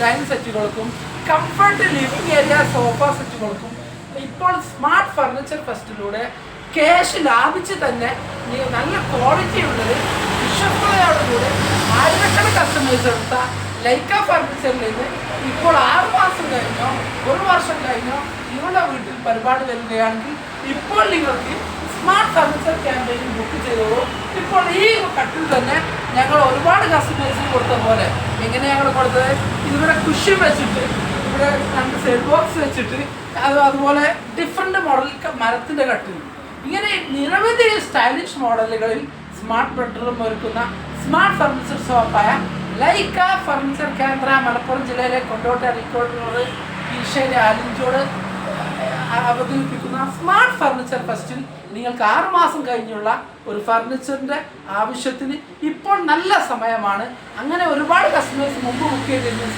Dining സെറ്റുകൾക്കും comfort living area sofa സെറ്റുകൾക്കും ഇപ്പോൾ സ്മാർട്ട് ഫർണിച്ചർ ഫെസ്റ്റിലൂടെ ക്യാഷ് ലാഭിച്ച് തന്നെ നല്ല ക്വാളിറ്റി ഉള്ളത് വിശ്വസ്തയോടുകൂടി ആയിരക്കണ കസ്റ്റമേഴ്സ് എടുത്ത ലൈക്ക ഫർണിച്ചറിൽ നിന്ന് ഇപ്പോൾ ആറ് മാസം കഴിഞ്ഞോ ഒരു വർഷം കഴിഞ്ഞോ നിങ്ങളുടെ വീട്ടിൽ പരിപാടി വരികയാണെങ്കിൽ ഇപ്പോൾ നിങ്ങൾക്ക് സ്മാർട്ട് ഫർണിച്ചർ ക്യാമ്പയിൻ ബുക്ക് ചെയ്തോളൂ ഇപ്പോൾ ഈ കട്ടിൽ തന്നെ ഞങ്ങൾ ഒരുപാട് കസ്റ്റമേഴ്സിന് കൊടുത്ത പോലെ എങ്ങനെ ഞങ്ങൾ കൊടുത്തത്? ഇതിവിടെ കുഷ്യൻ വെച്ചിട്ട് ഇവിടെ രണ്ട് സെഡ് ബോക്സ് വെച്ചിട്ട് അത് അതുപോലെ ഡിഫറെന്റ് മോഡൽ മരത്തിന്റെ കട്ടിൽ ഇങ്ങനെ നിരവധി സ്റ്റൈലിഷ് മോഡലുകളിൽ സ്മാർട്ട് ബെഡ്റൂം ഒരുക്കുന്ന സ്മാർട്ട് ഫർണിച്ചർ ഷോപ്പായ ലൈക്ക ഫർണിച്ചർ കേന്ദ്ര മലപ്പുറം ജില്ലയിലെ കൊണ്ടോട്ടെ റിക്കോർഡിനോട് ഈശ്വരി ആലിഞ്ചോട് അവതരിപ്പിക്കുന്ന സ്മാർട്ട് ഫർണിച്ചർ ഫെസ്റ്റിൽ നിങ്ങൾക്ക് ആറുമാസം കഴിഞ്ഞുള്ള ഒരു ഫർണിച്ചറിന്റെ ആവശ്യത്തിന് ഇപ്പോൾ നല്ല സമയമാണ്. അങ്ങനെ ഒരുപാട് കസ്റ്റമേഴ്സ് മുമ്പ് ബുക്ക് ചെയ്തിരുന്നു